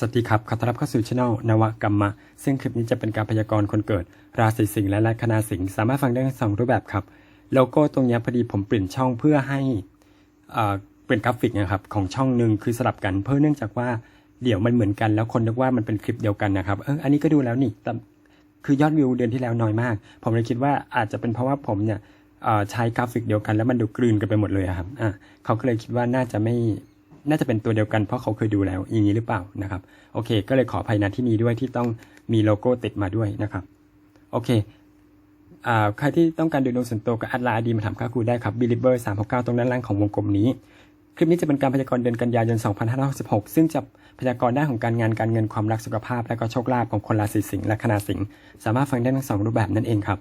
สวัสดีครับ ขอต้อนรับเข้าสู่ช่องนวกรรมะ ซึ่งคลิปนี้จะเป็นการพยากรณ์คนเกิด ราศีสิงห์และลัคนาสิงห์สามารถฟังได้ทั้งสองรูปแบบครับ โลโก้ตรงนี้พอดีผมเปลี่ยนช่องเพื่อให้เป็นกราฟิกนะครับของช่องหนึ่งคือสลับกันเพื่อเนื่องจากว่าเดี๋ยวมันเหมือนกันแล้วคนนึกว่ามันเป็นคลิปเดียวกันนะครับ เออ อันนี้ก็ดูแล้วนี่แต่คือยอดวิวเดือนที่แล้วน้อยมาก ผมเลยคิดว่าอาจจะเป็นเพราะว่าผมเนี่ยใช้กราฟิกเดียวกันแล้วมันดูกลืนกันไปหมดเลยครับ อะเขาก็เลยคิดว่าน่าจะไม่ น่าจะเป็นตัวเดียวกันเพราะเขาเคยดูแล้วอย่างนี้หรือเปล่านะครับโอเค ก็เลยขออภัยนะที่นี้ด้วยที่ต้องมีโลโก้ติดมาด้วยนะครับโอเคอใครที่ต้องการดูดวงส่วนตัวกับอัดไลน์ดีมาถามค่าครูได้ครับบิลิเบอร์สามหกเก้าตรงด้านล่างของวงกลมนี้ คลิปนี้จะเป็นการพยากรณ์เดือนกันยายน 2566 ซึ่งจะพยากรณ์ด้านของการงานการเงินความรักสุขภาพ และก็โชคลาภของคนราศีสิงห์และคณาสิงห์สามารถฟังได้ทั้งสองรูปแบบนั่นเองครับ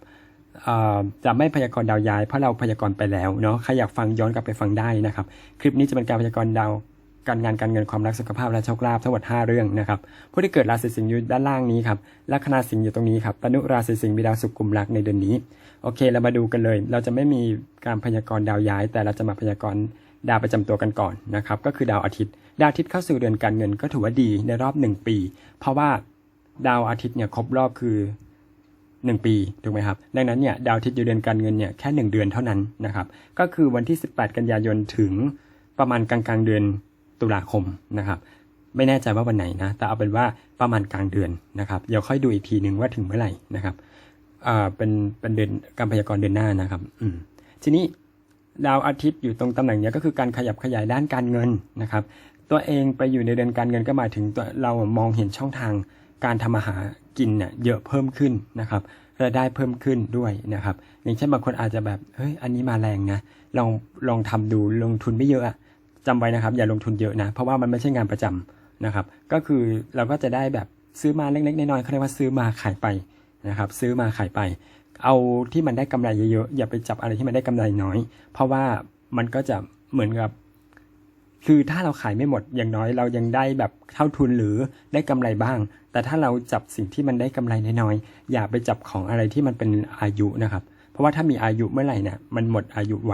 จะไม่พยากรณ์ดาวย้ายเพราะเราพยากรณ์ไปแล้วเนาะใครอยากฟังย้อนกลับไปฟังได้นะครับ คลิปนี้จะเป็นการพยากรณ์ดาวการงานการเงินความรักสุขภาพและโชคลาภทั้งหมด 5 เรื่องนะครับผู้ที่เกิดราศีสิงห์อยู่ด้านล่างนี้ครับลัคนาสิงห์อยู่ตรงนี้ครับตนุราศีสิงห์มีดาวสุขกลุ่มรักในเดือนนี้โอเคเรามาดูกันเลย เราจะไม่มีการพยากรณ์ดาวย้าย แต่เราจะมาพยากรณ์ดาวประจำตัวกันก่อนนะครับก็คือดาวอาทิตย์ ดาวอาทิตย์เข้าสู่เดือนการเงินก็ถือว่าดีในรอบหนึ่งปี เพราะว่าดาวอาทิตย์เนี่ยครบรอบคือ หนึ่งปีถูกไหมครับดังนั้นเนี่ยดาวอาทิตย์อยู่เดือนการเงินเนี่ยแค่หนึ่งเดือนเท่านั้นนะครับก็คือวันที่ 18 กันยายนถึงประมาณกลางกลางเดือนตุลาคมนะครับไม่แน่ใจว่าวันไหนนะแต่เอาเป็นว่าประมาณกลางเดือนนะครับเดี๋ยวค่อยดูอีกทีหนึ่งว่าถึงเมื่อไหร่นะครับอ่าเป็นเป็นเดือนการพยากรณ์เดือนหน้านะครับอืมทีนี้ดาวอาทิตย์อยู่ตรงตำแหน่งเนี้ยก็คือการขยับขยายด้านการเงินนะครับตัวเองไปอยู่ในเดือนการเงินก็หมายถึงตัวเรามองเห็นช่องทางการทำมาหา กินเนี่ยเยอะเพิ่มขึ้นนะครับรายได้เพิ่มขึ้นด้วยนะครับ อย่างเช่นบางคนอาจจะแบบเฮ้ยอันนี้มาแรงนะลองลองทำดูลงทุนไม่เยอะอะจำไว้นะครับ อย่าลงทุนเยอะนะ เพราะว่ามันไม่ใช่งานประจำนะครับ ก็คือเราก็จะได้แบบซื้อมาเล็กๆน้อยๆเขาเรียกว่าซื้อมาขายไปนะครับ ซื้อมาขายไป เอาที่มันได้กำไรเยอะๆอย่าไปจับอะไรที่มันได้กำไรน้อย เพราะว่ามันก็จะเหมือนกับ คือถ้าเราขายไม่หมดอย่างน้อยเรายังได้แบบเท่าทุนหรือได้กำไรบ้าง แต่ถ้าเราจับสิ่งที่มันได้กำไรน้อยๆอย่าไปจับของอะไรที่มันเป็นอายุนะครับ เพราะว่าถ้ามีอายุเมื่อไหร่เนี่ยมันหมดอายุไว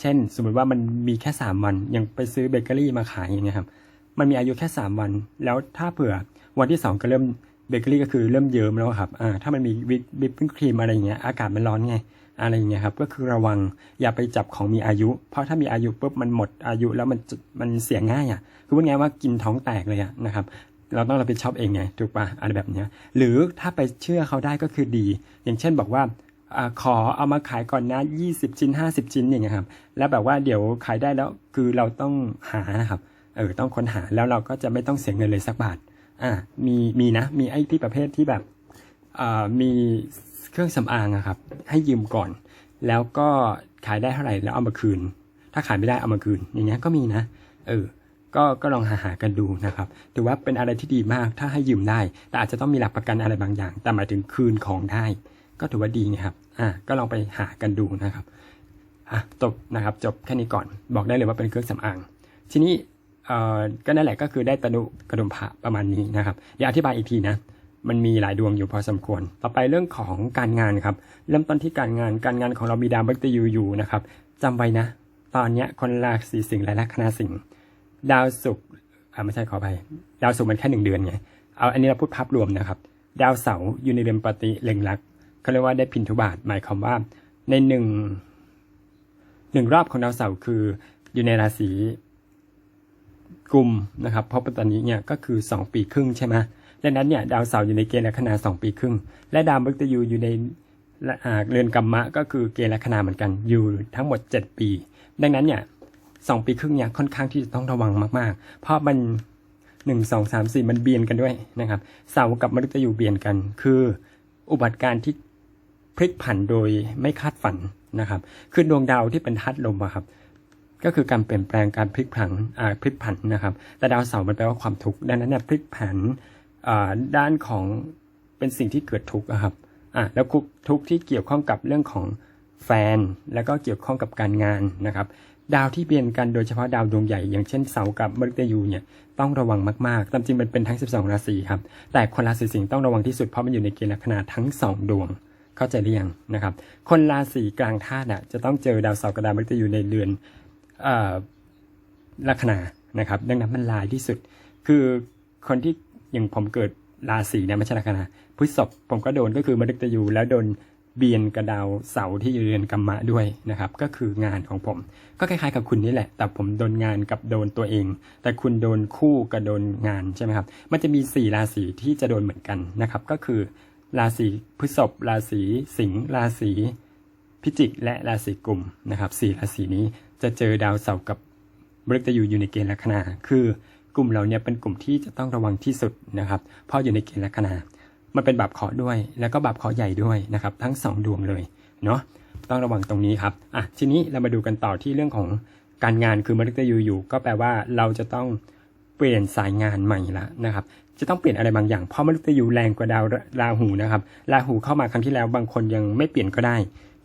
เช่น สมมติว่ามันมีแค่ 3 วันยังไปซื้อเบเกอรี่มาขายอย่างเงี้ยครับมันมีอายุแค่ 3 วัน แล้วถ้าเผื่อวันที่ 2 ก็เริ่มเบเกอรี่ก็คือเริ่มเยิ้มแล้วครับอ่าถ้ามันมีวิปวิปปิ้งครีมอะไรอย่างเงี้ยอากาศมันร้อนไง อะไรอย่างเงี้ยครับก็คือระวังอย่าไปจับของมีอายุ เพราะถ้ามีอายุปุ๊บมันหมดอายุแล้วมันมันเสียง่ายอะคือว่าไงายว่ากินท้องแตกเลยอะนะครับเราต้องรับผิดชอบเองไงถูกปะอะไรแบบเนี้ยหรือถ้าไปเชื่อเขาได้ก็คือดี อย่างเช่นบอกว่าอาขอเอามาขายก่อนนะ20 ชิ้น 50 ชิ้นอย่างเงี้ยครับ แล้วแบบว่าเดี๋ยวขายได้แล้วคือเราต้องหานะครับเออต้องค้นหาแล้วเราก็จะไม่ต้องเสียเงินเลยสักบาทอ่ามีมีนะมีไอ้ที่ประเภทที่แบบ มีเครื่องสำอางอะครับ ให้ยืมก่อน แล้วก็ขายได้เท่าไหร่แล้วเอามาคืน ถ้าขายไม่ได้เอามาคืน อย่างเงี้ยก็มีนะ เออ ก็ก็ลองหาหากันดูนะครับถือว่าเป็นอะไรที่ดีมากถ้าให้ยืมได้ แต่อาจจะต้องมีหลักประกันอะไรบางอย่าง แต่หมายถึงคืนของได้ ก็ถือว่าดีนะครับ อ่า ก็ลองไปหากันดูนะครับอะจบนะครับ จบแค่นี้ก่อน บอกได้เลยว่าเป็นเครื่องสำอาง ทีนี้เอ่อก็นั่นแหละก็คือได้ตนุกระดุมพระประมาณนี้นะครับ เดี๋ยวอธิบายอีกทีนะ มันมีหลายดวงอยู่พอสมควร ต่อไปเรื่องของการงานครับ เริ่มต้นที่การงาน การงานของเรามีดาวมฤตยูอยู่นะครับจำไว้นะ ตอนเนี้ยคนราศีสิงห์และลัคนาสิงห์ดาวศุกร์อ่าไม่ใช่ขอไปดาวศุกร์มันแค่หนึ่งเดือนไง เอาอันนี้เราพูดภาพรวมนะครับ ดาวเสาร์อยู่ในเรือนปฏิเล็งลักเขาเรียกว่าได้พินทุบาทหมายความว่า ในหนึ่งหนึ่งรอบของดาวเสาร์คืออยู่ในราศีกลุ่มนะครับ เพราะปัตตานีเนี่ยก็คือ 2 ปีครึ่งใช่ไหม ดังนั้นเนี่ยดาวเสาร์อยู่ในเกณฑ์ลัคนา2ปีครึ่ง และดาวมฤตยูอยู่ในเรือนกรรมะก็คือเกณฑ์ลัคนาเหมือนกันอยู่ทั้งหมด 7 ปี ดังนั้นเนี่ยสองปีครึ่งเนี่ยค่อนข้างที่จะต้องระวังมากๆ เพราะมัน1 2 3 4มันเบียนกันด้วยนะครับ เสาร์กับมฤตยูเบียนกัน คืออุบัติการณ์ที่พลิกผันโดยไม่คาดฝันนะครับ คือดวงดาวที่เป็นธาตุลมอะครับ ก็คือการเปลี่ยนแปลงการพลิกผันอ่าพลิกผันนะครับ แต่ดาวเสาร์มันแปลว่าความทุกข์ดังนั้นเนี่ยพลิกผัน ด้านของเป็นสิ่งที่เกิดทุกข์ครับอะแล้วทุกข์ที่เกี่ยวข้องกับเรื่องของแฟน แล้วก็เกี่ยวข้องกับการงานนะครับ ดาวที่เปลี่ยนกันโดยเฉพาะดาวดวงใหญ่ อย่างเช่นเสาร์กับมฤตยูเนี่ยต้องระวังมากๆ ตามจริงมันเป็นทั้ง 12 ราศีครับ แต่คนราศีสิงห์ต้องระวังที่สุดเพราะมันอยู่ในเกณฑ์ลัคนาทั้ง 2 ดวง เข้าใจหรือยังนะครับ คนราศีกลางธาตุอะจะต้องเจอดาวเสาร์กับดาวมฤตยูในเรือนลัคนานะครับ ดังนั้นมันลายที่สุด คือคนที่ อย่างผมเกิดราศีนี่ยไม่ใช่ลัคนาพฤษภผมก็โดนก็คือมฤตยูแล้วโดนเบียนกระดาวเสาร์ที่อยู่เรือนกรรมะด้วยนะครับ ก็คืองานของผม ก็คล้ายๆกับคุณนี่แหละ แต่ผมโดนงานกับโดนตัวเอง แต่คุณโดนคู่กับโดนงานใช่ไหมครับ มันจะมีสี่ราศีที่จะโดนเหมือนกันนะครับ ก็คือ ราศีพฤษภราศีสิงห์ราศีพิจิกและราศีกุมนะครับสี่ราศีนี้จะเจอดาวเสาร์กับมฤตยูอยู่ในเกณฑ์ลัคนาคือ กลุ่มเราเนี่ยเป็นกลุ่มที่จะต้องระวังที่สุดนะครับ เพราะอยู่ในเกณฑ์ลัคนา มันเป็นบาปขอด้วย แล้วก็บาปขอใหญ่ด้วยนะครับ ทั้งสองดวงเลยเนาะต้องระวังตรงนี้ครับอะทีนี้เรามาดูกันต่อที่เรื่องของการงานคือมฤตยูอยู่ ก็แปลว่าเราจะต้องเปลี่ยนสายงานใหม่ละนะครับ จะต้องเปลี่ยนอะไรบางอย่าง เพราะมฤตยูแรงกว่าดาวราหูนะครับราหูเข้ามาครั้งที่แล้วบางคนยังไม่เปลี่ยนก็ได้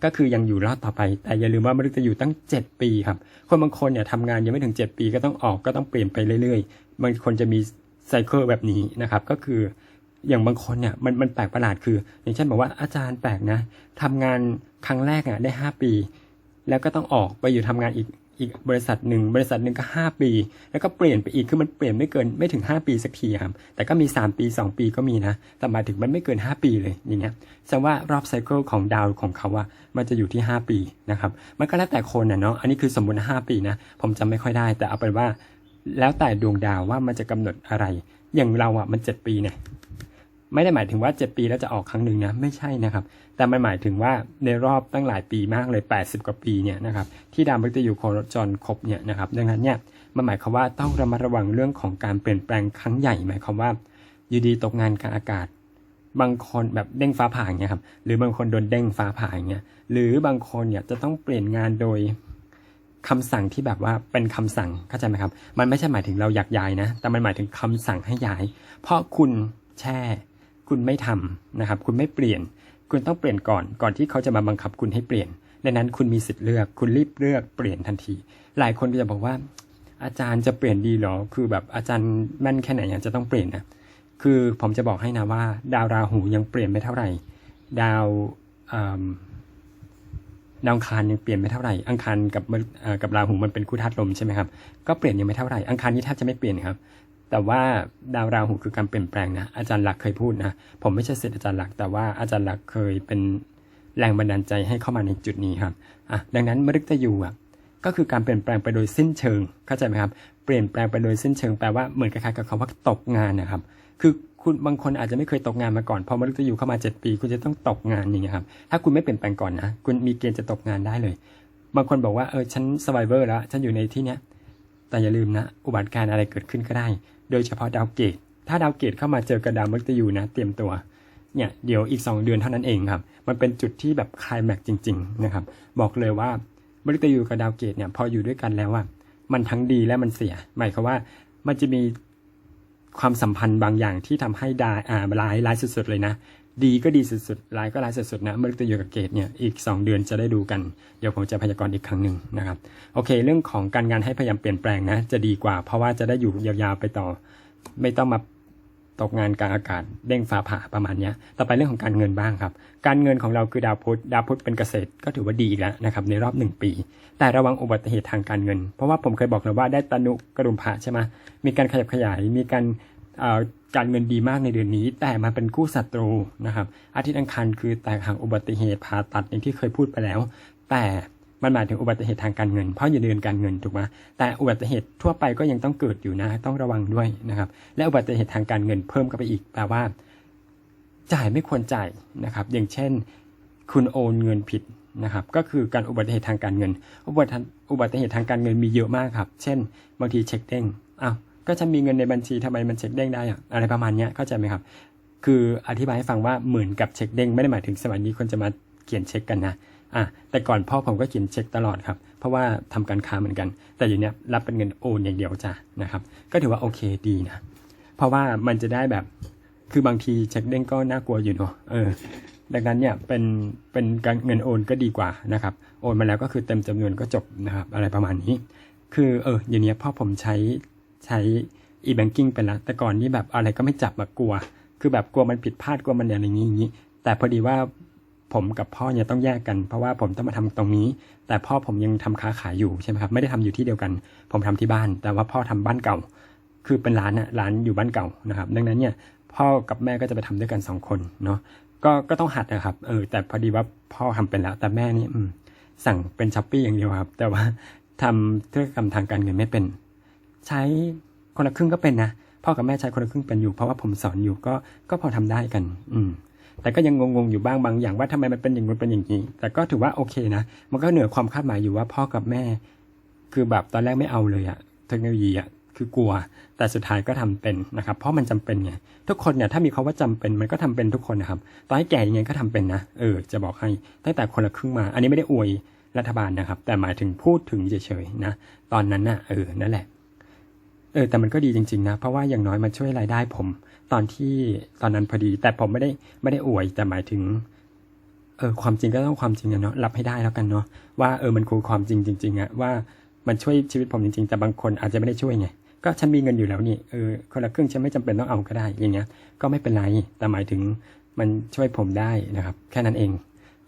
ก็คือยังอยู่รอดต่อไป แต่อย่าลืมว่ามฤตยูตั้ง 7 ปีครับ คนบางคนเนี่ยทำงานยังไม่ถึง 7 ปีก็ต้องออกก็ต้องเปลี่ยนไปเรื่อยๆบางคนจะมีไซเคิลแบบนี้นะครับก็คืออย่างบางคนเนี่ยมันมันแปลกประหลาดคือ อย่างเช่นบอกว่าอาจารย์แปลกนะทำงานครั้งแรกอะได้ 5 ปี แล้วก็ต้องออกไปอยู่ทำงานอีก อีกบริษัทหนึ่งบริษัทหนึ่งก็ 5 ปี แล้วก็เปลี่ยนไปอีกคือมันเปลี่ยนไม่เกินไม่ถึง 5 ปีสักทีครับแต่ก็มี 3 ปี 2 ปีก็มีนะ แต่หมายถึงมันไม่เกิน 5 ปีเลยอย่างเงี้ยแสดงว่ารอบไซเคิลของดาวของเขาว่ามันจะอยู่ที่ 5 ปีนะครับมันก็แล้วแต่คนนะเนาะอันนี้คือสมมติ 5 ปีนะผมจำไม่ค่อยได้ แต่เอาเป็นว่า แล้วแต่ดวงดาวว่ามันจะกำหนดอะไร อย่างเราอะมัน 7 ปีเนี่ย ไม่ได้หมายถึงว่า 7 ปีแล้วจะออกครั้งหนึ่งนะไม่ใช่นะครับ แต่มันหมายถึงว่าในรอบตั้งหลายปีมากเลย 80 กว่าปีเนี่ยนะครับที่ดาวมฤตยูโคจรครบเนี่ยนะครับดังนั้นเนี่ยมันหมายความว่าต้องระมัดระวังเรื่องของการเปลี่ยนแปลงครั้งใหญ่หมายความว่าอยู่ดีตกงานกลางอากาศ บางคนแบบเด้งฟ้าผ่าอย่างเงี้ยครับหรือบางคนโดนเด้งฟ้าผ่าอย่างเงี้ยหรือบางคนเนี่ยจะต้องเปลี่ยนงานโดยคำสั่งที่แบบว่าเป็นคำสั่งเข้าใจไหมครับ มันไม่ใช่หมายถึงเราอยากย้ายนะ แต่มันหมายถึงคำสั่งให้ย้าย เพราะคุณแช่ คุณไม่ทำนะครับ คุณไม่เปลี่ยน คุณต้องเปลี่ยนก่อน ก่อนที่เขาจะมาบังคับคุณให้เปลี่ยน ดังนั้นคุณมีสิทธิ์เลือก คุณรีบเลือกเปลี่ยนทันที หลายคนจะบอกว่า อาจารย์จะเปลี่ยนดีหรอ คือแบบอาจารย์แม่นแค่ไหนยังจะต้องเปลี่ยนนะ คือผมจะบอกให้นะว่า ดาวราหูยังเปลี่ยนไม่เท่าไหร่ ดาวดาวอังคารยังเปลี่ยนไม่เท่าไหร่อังคารกับกับราหูมันเป็นคู่ธาตุลมใช่ไหมครับ ก็เปลี่ยนยังไม่เท่าไหร่อังคารนี่แทบจะไม่เปลี่ยนครับ แต่ว่าดาวราหูคือการเปลี่ยนแปลงนะอาจารย์หลักเคยพูดนะ ผมไม่ใช่ศิษย์อาจารย์หลัก แต่ว่าอาจารย์หลักเคยเป็นแรงบันดาลใจให้เข้ามาในจุดนี้ครับอะดังนั้นมฤตยูอะก็คือการเปลี่ยนแปลงไปโดยสิ้นเชิงเข้าใจไหมครับ เปลี่ยนแปลงไปโดยสิ้นเชิงแปลว่าเหมือนคล้ายๆกับคำว่าตกงานนะครับ คือคุณบางคนอาจจะไม่เคยตกงานมาก่อนพอมฤตยูเข้ามา 7 ปี คุณจะต้องตกงานอย่างเงี้ยครับ ถ้าคุณไม่เปลี่ยนแปลงก่อนนะ คุณมีเกณฑ์จะตกงานได้เลย บางคนบอกว่าเออฉัน survivor แล้ว ฉันอยู่ในที่เนี้ย แต่อย่าลืมนะ อุบัติการณ์อะไรเกิดขึ้นก็ได้ โดยเฉพาะดาวเกต ถ้าดาวเกตเข้ามาเจอกับดาวมฤตยูนะ เตรียมตัว เนี่ยเดี๋ยวอีก 2 เดือนเท่านั้นเองครับ มันเป็นจุดที่แบบคลายแม็กจริง ๆ นะครับ บอกเลยว่ามฤตยูกับดาวเกตเนี่ยพออยู่ด้วยกันแล้วอะมันทั้งดีและมันเสีย หมายความว่ามันจะมีความสัมพันธ์บางอย่างที่ทำให้ดาอ่าร้ายร้ายสุดๆเลยนะ ดีก็ดีสุดๆร้ายก็ร้ายสุดๆนะมฤตยูกับเกตเนี่ยอีก 2 เดือนจะได้ดูกัน เดี๋ยวผมจะพยากรณ์อีกครั้งหนึ่งนะครับโอเค เรื่องของการงานให้พยายามเปลี่ยนแปลงนะจะดีกว่า เพราะว่าจะได้อยู่ยาวๆไปต่อ ไม่ต้องมาตกงานกลางอากาศเด้งฟ้าผ่าประมาณนี้ต่อไปเรื่องของการเงินบ้างครับ การเงินของเราคือดาวพุธดาวพุธเป็นเกษตรก็ถือว่าดีแล้วนะครับในรอบหนึ่งปี แต่ระวังอุบัติเหตุทางการเงิน เพราะว่าผมเคยบอกแล้วว่าได้ตนุกระดุมพระใช่ไหมมีการขยับขยายมีการ การเงินดีมากในเดือนนี้ แต่มาเป็นคู่ศัตรูนะครับ อาทิตย์อังคารคือแตกหักอุบัติเหตุผ่าตัดอย่างที่เคยพูดไปแล้ว แต่มันหมายถึงอุบัติเหตุทางการเงิน เพราะอยู่ในเดือนการเงินถูกไหมแต่อุบัติเหตุทั่วไปก็ยังต้องเกิดอยู่นะ ต้องระวังด้วยนะครับ และอุบัติเหตุทางการเงินเพิ่มเข้าไปอีกแปลว่า จ่ายไม่ควรจ่ายนะครับ อย่างเช่น คุณโอนเงินผิดนะครับ ก็คือการอุบัติเหตุทางการเงิน อุบัติอุบัติเหตุทางการเงินมีเยอะมากครับ เช่น บางทีเช็คเด้งอ้าว ก็ฉันมีเงินในบัญชีทำไมมันเช็คเด้งได้อะอะไรประมาณเนี้ยเข้าใจไหมครับ คืออธิบายให้ฟังว่าเหมือนกับเช็คเด้งไม่ได้หมายถึงสมัยนี้คนจะมาเขียนเช็คกันนะอะแต่ก่อนพ่อผมก็เขียนเช็คตลอดครับ เพราะว่าทำการค้าเหมือนกัน แต่อยู่เนี้ยรับเป็นเงินโอนอย่างเดียวจ้ะนะครับ ก็ถือว่าโอเคดีนะ เพราะว่ามันจะได้แบบ คือบางทีเช็คเด้งก็น่ากลัวอยู่เนอะเออ ดังนั้นเนี่ยเป็นเป็นการเงินโอนก็ดีกว่านะครับ โอนมาแล้วก็คือเต็มจำนวนก็จบนะครับ อะไรประมาณนี้ คือเอออย่างเนี้ยพ่อผมใช้ ใช้ e-banking ไปแล้วแต่ก่อนนี่แบบอะไรก็ไม่จับมากลัว คือแบบกลัวมันผิดพลาดกลัวมันอะไรอย่างนี้อย่างนี้ แต่พอดีว่าผมกับพ่อเนี่ยต้องแยกกัน เพราะว่าผมต้องมาทำตรงนี้ แต่พ่อผมยังทำค้าขายอยู่ใช่ไหมครับไม่ได้ทำอยู่ที่เดียวกัน ผมทำที่บ้าน แต่ว่าพ่อทำบ้านเก่า คือเป็นร้านอะร้านอยู่บ้านเก่านะครับ ดังนั้นเนี่ยพ่อกับแม่ก็จะไปทำด้วยกันสองคนเนาะก็ก็ต้องหัดนะครับเออแต่พอดีว่าพ่อทำเป็นแล้ว แต่แม่นี่สั่งเป็นช้อปปี้อย่างเดียวครับ แต่ว่าทำธุรกรรมทางการเงินไม่เป็น ใช้คนละครึ่งก็เป็นนะพ่อกับแม่ใช้คนละครึ่งเป็นอยู่ เพราะว่าผมสอนอยู่ก็ก็พอทำได้กัน อืม แต่ก็ยังงงๆอยู่บ้างบางอย่างว่าทำไมมันเป็นอย่างนู้นเป็นอย่างนี้ แต่ก็ถือว่าโอเคนะมันก็เหนือความคาดหมายอยู่ว่าพ่อกับแม่ คือแบบตอนแรกไม่เอาเลยอะเทคโนโลยีอะคือกลัว แต่สุดท้ายก็ทำเป็นนะครับ เพราะมันจำเป็นไงทุกคนเนี่ยถ้ามีคาว่าจำเป็นมันก็ทำเป็นทุกคนนะครับตอนให้แก่ยังไงก็ทำเป็นนะเออจะบอกให้ตั้งแต่คนละครึ่งมา อันนี้ไม่ได้อวยรัฐบาลนะครับ แต่หมายถึงพูดถึงเฉยๆนะตอนนั้นน่ะเออนั่นแหละ เออแต่มันก็ดีจริง ๆ นะ เพราะว่าอย่างน้อยมันช่วยรายได้ผม ตอนที่ตอนนั้นพอดี แต่ผมไม่ได้ไม่ได้อวยแต่หมายถึงเออความจริงก็ต้องความจริงอะเนาะรับให้ได้แล้วกันเนาะว่าเออมันคือความจริงจริงๆอะว่ามันช่วยชีวิตผมจริงๆ แต่บางคนอาจจะไม่ได้ช่วยไงก็ฉันมีเงินอยู่แล้วนี่เออคนละครึ่งฉันไม่จำเป็นต้องเอาก็ได้อย่างเงี้ย ก็ไม่เป็นไรแต่หมายถึงมันช่วยผมได้นะครับ แค่นั้นเอง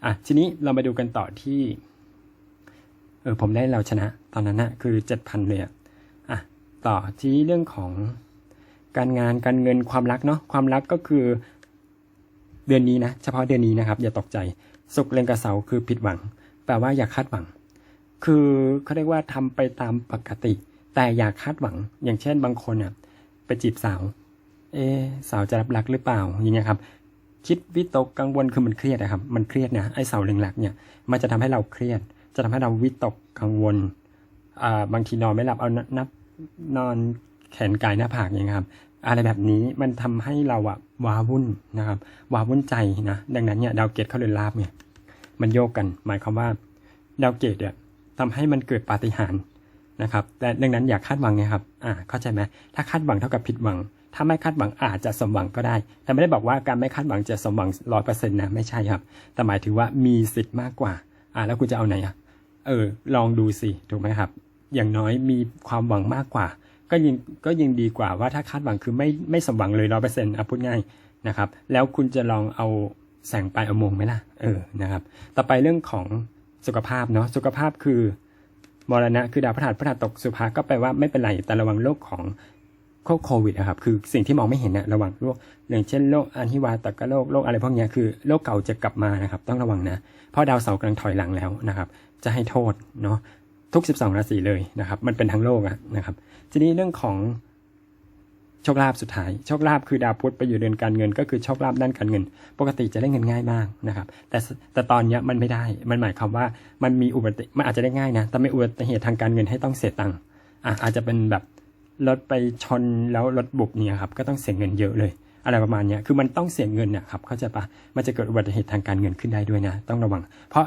อะทีนี้เรามาดูกันต่อที่เออผมได้เราชนะ ตอนนั้นนะคือเจ็ดพันเลยอะ ต่อที่เรื่องของการงานการเงินความรักเนาะความรักก็คือเดือนนี้นะเฉพาะเดือนนี้นะครับ อย่าตกใจสุกเล็งกับเสาคือผิดหวัง แปลว่าอย่าคาดหวัง คือเขาเรียกว่าทำไปตามปกติ แต่อย่าคาดหวัง อย่างเช่นบางคนเนี่ยไปจีบสาว เอสาวจะรับรักหรือเปล่าอย่างเงี้ยครับ คิดวิตกกังวลคือมันเครียดนะครับ มันเครียดนะไอ้เสาเล็งหลักเนี่ยมันจะทำให้เราเครียด จะทำให้เราวิตกกังวลอ่าบางทีนอนไม่หลับเอานนับ นอนแขนกายหน้าผากอย่างเงี้ยครับ อะไรแบบนี้มันทำให้เราอะว้าวุ่นนะครับว้าวุ่นใจนะดังนั้นเนี่ยดาวเกตเขาเลยลาบเนี่ยมันโยกกัน หมายความว่าดาวเกตเนี่ยทำให้มันเกิดปาฏิหาริย์นะครับแต่ดังนั้นอย่าคาดหวังไงครับอ่าเข้าใจไหมถ้าคาดหวังเท่ากับผิดหวัง ถ้าไม่คาดหวังอาจจะสมหวังก็ได้ แต่ไม่ได้บอกว่าการไม่คาดหวังจะสมหวังร้อยเปอร์เซ็นต์นะไม่ใช่ครับ แต่หมายถึงว่ามีสิทธิ์มากกว่า อ่าแล้วคุณจะเอาไหนอะเออลองดูสิถูกไหมครับ อย่างน้อยมีความหวังมากกว่า ก็ยิงก็ยิงดีกว่าว่าถ้าคาดหวังคือไม่ไม่สมหวังเลยร้อยเปอร์เซ็นต์อพูดง่ายนะครับ แล้วคุณจะลองเอาแสงไปลายอุโมงไหมล่ะเออนะครับ ต่อไปเรื่องของสุขภาพเนาะสุขภาพคือมรณะคือดาวพฤหัสพฤหัสตกสุภาก็แปลว่าไม่เป็นไรแต่ระวังโรคของโคโควิดนะครับคือสิ่งที่มองไม่เห็นนะระวังโรคอย่างเช่นโรคอันฮิวาตกโรคโรคอะไรพวกเนี้ยคือโรคเก่าจะกลับมานะครับ ต้องระวังนะเพราะดาวเสาร์กำลังถอยหลังแล้วนะครับ จะให้โทษเนาะ ทุก 12 ราศีเลยนะครับ มันเป็นทั้งโลกนะครับ ทีนี้เรื่องของโชคลาภสุดท้าย โชคลาภคือดาวพุธไปอยู่เดือนการเงิน ก็คือโชคลาภด้านการเงิน ปกติจะได้เงินง่ายมากนะครับ แต่แต่ตอนเนี้ยมันไม่ได้ มันหมายความว่ามันมีอุบัติมันอาจจะได้ง่ายนะ แต่ไม่อุบัติเหตุทางการเงินให้ต้องเสียตังค์อาจจะเป็นแบบรถไปชนแล้วรถบุบเนี่ยครับ ก็ต้องเสียเงินเยอะเลย อะไรประมาณเนี้ยคือมันต้องเสียเงินเนี่ยครับ เข้าใจปะมันจะเกิดอุบัติเหตุทางการเงินขึ้นได้ด้วยนะ ต้องระวัง เพราะ